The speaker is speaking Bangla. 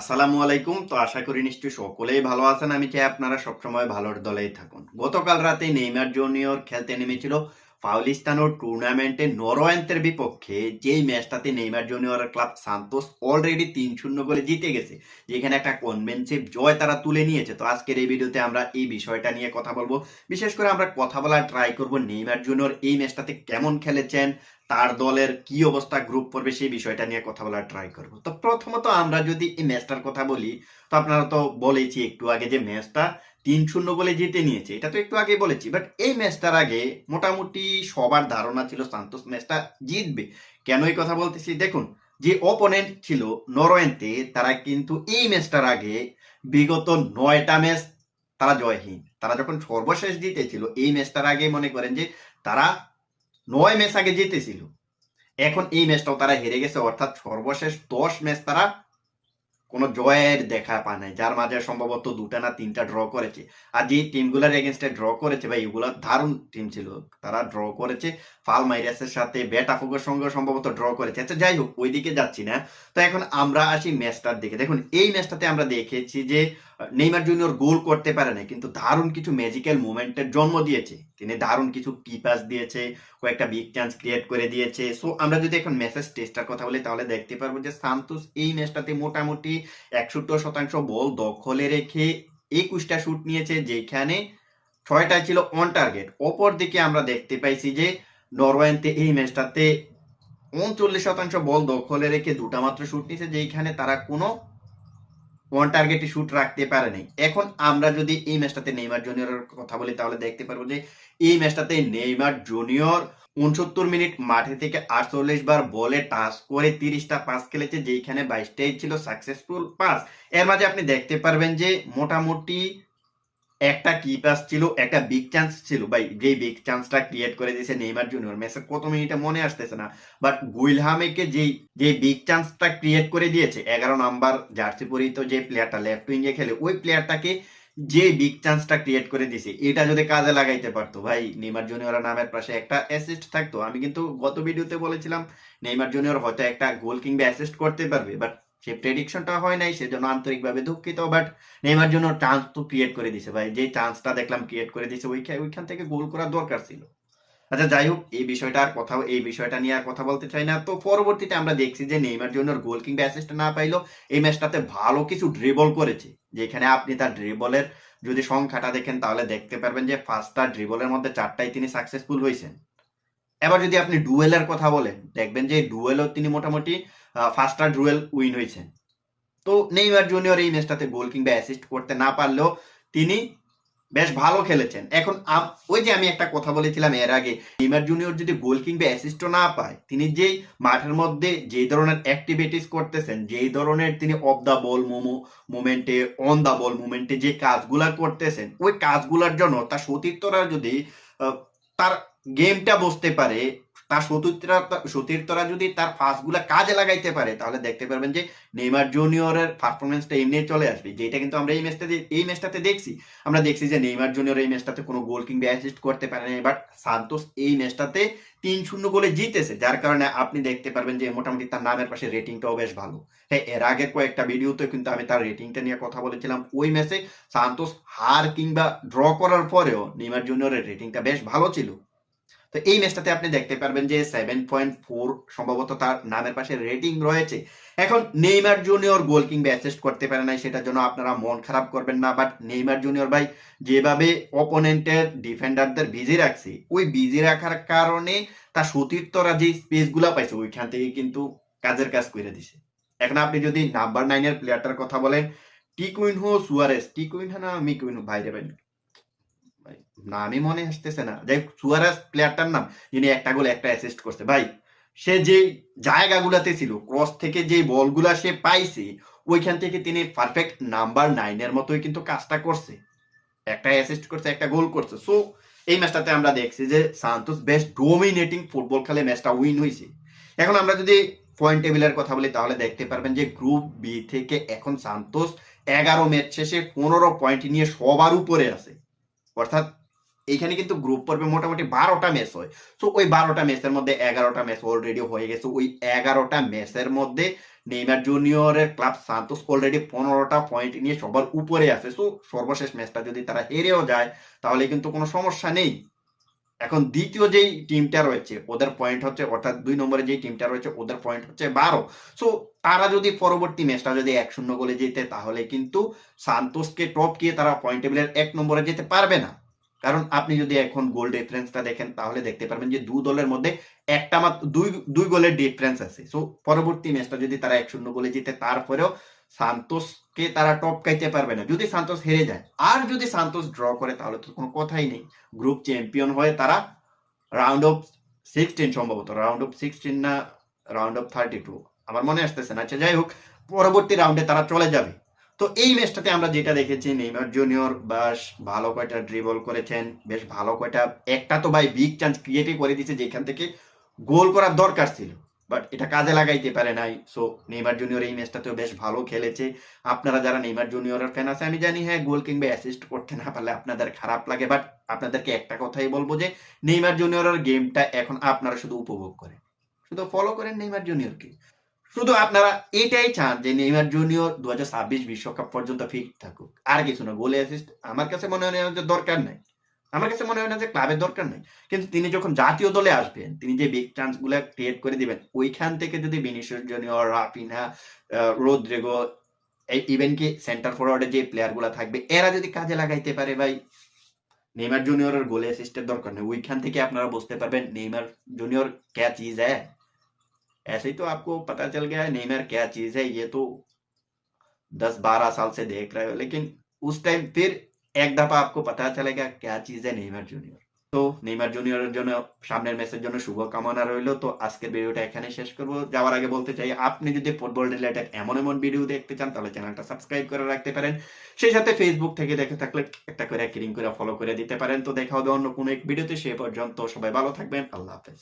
আসসালামু আলাইকুম। তো আশা করি নিশ্চয়ই সকলেই ভালো আছেন। আমি চাই আপনারা সবসময় ভালোর দলেই থাকুন। গতকাল রাতে নেইমার জুনিয়র খেলতে নেমেছিল পাউলিস্তানো টুর্নামেন্টে নরওয়েন্তের বিপক্ষে। যেই ম্যাচটাতে Neymar junior club Santos already তিন শূন্য গোলে জিতে গেছে, যেখানে একটা কনভেন্সিভ জয় তারা তুলে নিয়েছে। তো আজকের এই ভিডিওতে আমরা এই বিষয়টা নিয়ে কথা বলব। বিশেষ করে আমরা কথা বলার ট্রাই করব নেইমার জুনিয়র এই ম্যাচটাতে কেমন খেলেছেন তার দলের কি অবস্থা গ্রুপ পর্বে সেই বিষয়টা নিয়ে কথা বলার ট্রাই করব। তো প্রথমত আমরা যদি এই ম্যাচটার কথা বলি, তো আপনারা তো বলেছি একটু আগে যে ম্যাচটা তিন শূন্য বলে জিতে নিয়েছে। এটা তো একটু আগে বলেছি বাট এই ম্যাচটার আগে মোটামুটি সবার ধারণা ছিল সান্তোস ম্যাচটা জিতবে। কেন এই কথা বলতেছি? দেখুন, যে অপোনেন্ট ছিল নরওয়েতে তারা কিন্তু এই ম্যাচটার আগে বিগত নয়টা ম্যাচ তারা জয়হীন। তারা যখন সর্বশেষ জিতেছিল, এই ম্যাচটার আগে মনে করেন যে তারা নয় ম্যাচ আগে জিতেছিল। এখন এই ম্যাচটাও তারা হেরে গেছে, অর্থাৎ সর্বশেষ দশ ম্যাচ তারা কোনো জয়ের দেখা পায় নাই, যার মাঝে সম্ভবত দুটা না তিনটা ড্র করেছে। আর যে টিমগুলোর এগেনস্টে ড্র করেছে ভাই, এগুলো দারুণ টিম ছিল। তারা ড্র করেছে, ফাল মাইরাসের সাথে বেটাফুকের সঙ্গে সম্ভবত ড্র করেছে। আচ্ছা যাই হোক, ওইদিকে যাচ্ছি না। তো এখন আমরা আসি ম্যাচটার দিকে। দেখুন, এই ম্যাচটাতে আমরা দেখেছি যে, নেইমার জুনিয়র গোল করতে পারে না কিন্তু দারুণ কিছু ম্যাজিক্যাল মুভমেন্টের জন্ম দিয়েছে। তিনি দারুণ কিছু কি পাস দিয়েছে, কয়েকটা বিগ চান্স ক্রিয়েট করে দিয়েছে। সো আমরা যদি এখন মেসেজ টেস্টার কথা বলি, তাহলে দেখতে পারব যে সান্তোস এই ম্যাচটাতে মোটামুটি একষট্টি শতাংশ বল দখলে রেখে একুশটা শুট নিয়েছে, যেখানে ছয়টা ছিল অন টার্গেট অপর দিকে আমরা দেখতে পাইছি যে নরওয়েতে এই ম্যাচটাতে উনচল্লিশ শতাংশ বল দখলে রেখে দুটা মাত্র শুট নিয়েছে যেখানে তারা কোনো ওয়ান টার্গেটে শুট রাখতে পারেনি এখন আমরা যদি এই ম্যাচটাতে নেইমার জুনিয়রের কথা বলি, তাহলে দেখতে পারব যে এই ম্যাচটাতে নেইমার জুনিয়র উনসত্তর মিনিট মাঠে থেকে আটচল্লিশ বার বলে টাচ করে তিরিশটা পাস খেলেছে যেখানে বাইশটাই ছিল সাকসেসফুল পাস এর মাঝে আপনি দেখতে পারবেন যে মোটামুটি একটা কি পাস ছিল, একটা বিগ চান্স ছিল। ভাই যে বিগ চান্সটা ক্রিয়েট করে দিয়েছে নেইমার জুনিয়র ম্যাচের কত মিনিটে মনে আসতেছে না। বাট গুইলহামেকে যেই যে বিগ চান্সটা ক্রিয়েট করে দিয়েছে, এগারো নাম্বার জার্সি পরিহিত যে প্লেয়ারটা লেফট উইঙ্গে খেলে, ওই প্লেয়ারটাকে যে বিগ চান্সটা ক্রিয়েট করে দিছে, এটা যদি কাজে লাগাইতে পারতো, ভাই, নেইমার জুনিয়র নামের পাশে একটা অ্যাসিস্ট থাকতো। আমি কিন্তু গত ভিডিওতে বলেছিলাম, নেইমার জুনিয়র হয়তো একটা গোল কিংবা অ্যাসিস্ট করতে পারবে বাট সে প্রেডিকশনটা হয় নাই, সেজন্য আন্তরিকভাবে দুঃখিত বাট নেইমার জন্য চান্স তো ক্রিয়েট করে দিছে, ভাই। যে চান্সটা দেখলাম ক্রিয়েট করে দিছে ওইখানে ওইখান থেকে গোল করার দরকার ছিল। আচ্ছা যাই হোক, এই বিষয়টা আর কথা এই বিষয়টা নিয়ে আর কথা বলতে চাই না। তো পরবর্তীতে আমরা দেখছি যে নেইমার জন্য গোল কিংবা অ্যাসিস্ট না পাইলো এই ম্যাচটাতে ভালো কিছু ড্রিবল করেছে। যেখানে আপনি তার ড্রিবলের যদি সংখ্যাটা দেখেন, তাহলে দেখতে পারবেন যে ফার্স্টটা ড্রিবলের মধ্যে চারটাই তিনি সাকসেসফুল হয়েছেন। এবার যদি আপনি ডুয়েলের কথা বলেন, দেখবেন যে ডুয়েলও তিনি মোটামুটি ফার্স্টটা ডুয়েল উইন হয়েছেন। তো নেইমার জুনিয়র এই ম্যাচটাতে গোল কিংবা অ্যাসিস্ট করতে না পারলেও তিনি বেশ ভালো খেলেছেন। এখন ওই যে আমি একটা কথা বলেছিলাম এর আগে, নেইমার জুনিয়র যদি গোল কিংবা অ্যাসিস্ট না পায়, তিনি যেই মাঠের মধ্যে যেই ধরনের অ্যাক্টিভিটিস করতেছেন, যেই ধরনের তিনি অফ দ্য বল মোমো মুমেন্টে অন দ্য বল মুমেন্টে যে কাজগুলা করতেছেন, ওই কাজগুলোর জন্য তার সতীর্থরা যদি তার গেমটা বসতে পারে তার সতীর্থরা সতীর্থরা যদি তার ফাস্টগুলা কাজে লাগাইতে পারে, তাহলে দেখতে পারবেন যে নেইমার জুনিয়রের পারফরমেন্সটা এমনি চলে আসবে। যেটা কিন্তু আমরা এই ম্যাচটাতে এই ম্যাচটাতে দেখছি। আমরা দেখছি যে নেইমার জুনিয়র এই ম্যাচটাতে কোনো গোল কিংবা অ্যাসিস্ট করতে পারে না বাট সান্তোস এই ম্যাচটাতে তিন শূন্য গোলে জিতেছে, যার কারণে আপনি দেখতে পারবেন যে মোটামুটি তার নামের পাশে রেটিংটাও বেশ ভালো। হ্যাঁ এর আগে কয়েকটা ভিডিওতে কিন্তু আমি তার রেটিংটা নিয়ে কথা বলেছিলাম। ওই ম্যাচে সান্তোস হার কিংবা ড্র করার পরেও নেইমার জুনিয়রের রেটিংটা বেশ ভালো ছিল। তো এই ম্যাচটাতে আপনি দেখতে পারবেন যে সেভেন পয়েন্ট ফোর সম্ভবত তার নামের পাশে রেটিং রয়েছে। এখন নেইমার জুনিয়র গোল কিংবা অ্যাসিস্ট করতে পারে নাই, সেটার জন্য আপনারা মন খারাপ করবেন না। বাট নেইমার জুনিয়র ভাই, যেভাবে অপোনেন্টের ডিফেন্ডারদের বিজি রাখছে, ওই বিজি রাখার কারণে তার সতীর্থরা যে স্পেসগুলো পাইছে, ওইখান থেকে কিন্তু কাজের কাজ করে দিছে। এখন আপনি যদি নাম্বার নাইনের প্লেয়ারটার কথা বলেন, টিকুইনহো সুয়ারেস, টিকুইনহো না মিকুইনহো? ভাইরে ভাই। নামই মনে আসতেছে না। যাই সুয়ারাস প্লেয়ারটার নাম, যিনি একটা গোল একটা অ্যাসিস্ট করছে। ভাই, সে যে জায়গাগুলাতে ছিল ক্রস থেকে যে বলগুলা সে পাইছে, ওইখান থেকে তিনি পারফেক্ট নাম্বার নাইনের মতোই কিন্তু কাজটা করছে। একটা অ্যাসিস্ট করছে, একটা গোল করছে। সো এই ম্যাচটাতে আমরা দেখছি যে সান্তোস বেশ ডোমিনেটিং ফুটবল খেলে ম্যাচটা উইন হয়েছে এখন আমরা যদি পয়েন্ট টেবিলের কথা বলি, তাহলে দেখতে পারবেন যে গ্রুপ বি থেকে এখন সান্তোস এগারো ম্যাচ শেষে পনেরো পয়েন্ট নিয়ে সবার উপরে আছে। অর্থাৎ এইখানে কিন্তু গ্রুপ পর্বে মোটামুটি বারোটা ম্যাচ হয়। তো ওই বারোটা ম্যাচের মধ্যে এগারোটা ম্যাচ অলরেডি হয়ে গেছে। ওই এগারোটা ম্যাচের মধ্যে নেইমার জুনিয়রের ক্লাব সান্তোস অলরেডি পনেরোটা পয়েন্ট নিয়ে সবার উপরে আছে। সো সর্বশেষ ম্যাচটা যদি তারা হেরেও যায়, তাহলে কিন্তু কোনো সমস্যা নেই। এখন দ্বিতীয় যেই টিমটা রয়েছে, ওদের পয়েন্ট হচ্ছে, অর্থাৎ দুই নম্বরে যেই টিমটা রয়েছে, ওদের পয়েন্ট হচ্ছে বারো। সো তারা যদি পরবর্তী ম্যাচটা যদি এক শূন্য গোলে জিতে, তাহলে কিন্তু সান্তোসকে টপ গিয়ে তারা পয়েন্ট টেবিলের এক নম্বরে যেতে পারবে না। কারণ আপনি যদি এখন গোল ডিফারেন্সটা দেখেন, তাহলে দেখতে পারবেন যে দু দলের মধ্যে একটা মাত্র, দুই দুই গোলের ডিফারেন্স আছে। সো পরবর্তী ম্যাচটা যদি তারা এক শূন্য গোলে জিতে, তারপরেও সান্তোসকে তারা টপকাইতে পারবে না। যদি সান্তোস হেরে যায়, আর যদি সান্তোস ড্র করে, তাহলে তো কোনো কথাই নেই। গ্রুপ চ্যাম্পিয়ন হয়ে তারা রাউন্ড অফ সিক্সটিন সম্ভবত রাউন্ড অফ সিক্সটিন না রাউন্ড অফ থার্টি টু আমার মনে আসতেছে না। আচ্ছা যাই হোক, পরবর্তী রাউন্ডে তারা চলে যাবে। তো এই ম্যাচটাতে আমরা যেটা দেখেছি, নেইমার জুনিয়র বেশ ভালো কয়টা ড্রিবল করেছেন, বেশ ভালো কয়টা, একটা তো ভাই বিগ চান্স ক্রিয়েটই করে দিয়েছে, যেখান থেকে গোল করার দরকার ছিল। বাট এটা কাজে লাগাইতে পারে নাই। সো নেইমার জুনিয়র এই ম্যাচটাতেও বেশ ভালো খেলেছে। আপনারা যারা নেইমার জুনিয়রের ফ্যান আছে আমি জানি হ্যাঁ গোল কিংবা অ্যাসিস্ট করতে না পারলে আপনাদের খারাপ লাগে বাট আপনাদেরকে একটা কথাই বলব যে, নেইমার জুনিয়রের গেমটা এখন আপনারা শুধু উপভোগ করেন। শুধু ফলো করেন নেইমার জুনিয়রকে। শুধু আপনারা এটাই চান যে, নেইমার জুনিয়র দু বিশ্বকাপ পর্যন্ত ফিট থাকুক। আর কিছু না গোলে অ্যাসিস্ট আমার কাছে মনে হয় দরকার নাই। আমার কাছে মনে হয় না যে ক্লাবের দরকার নাই কিন্তু তিনি যখন জাতীয় দলে আসবেন তিনি যে বিগ চান্স গুলা ক্রিয়েট করে দিবেন ওইখান থেকে যদি বিনিশিয়াস জুনিয়র রাফিনা রোদ্রেগো এই ইভেন কি সেন্টার ফরওয়ার্ডে যে প্লেয়ার গুলা থাকবে এরা যদি কাজে লাগাইতে পারে ভাই নেইমার জুনিয়রের গোলে অ্যাসিস্টের দরকার নেই ওইখান থেকে আপনারা বুঝতে পারবেন নেইমার जूनियर क्या चीज है ऐसे ही तो आपको पता चल गया है नेइमर क्या चीज है ये तो दस बारह साल से देख रहे हो लेकिन उस टाइम फिर एक दफा आपको पता चलेगा क्या चीज है नेइमर जूनियर তো নেইমার জুনিয়রের জন্য সামনের ম্যাচের জন্য শুভকামনা রইলো তো আজকের ভিডিওটা এখানে শেষ করব যাওয়ার আগে বলতে চাই আপনি যদি ফুটবল রিলেটেড এমন এমন ভিডিও দেখতে চান তাহলে চ্যানেলটা সাবস্ক্রাইব করে রাখতে পারেন সেই সাথে ফেসবুক থেকে দেখে থাকলে একটা করে ক্লিক করে ফলো করে দিতে পারেন তো দেখা হবে অন্য কোনো এক ভিডিওতে সে পর্যন্ত সবাই ভালো থাকবেন আল্লাহ হাফেজ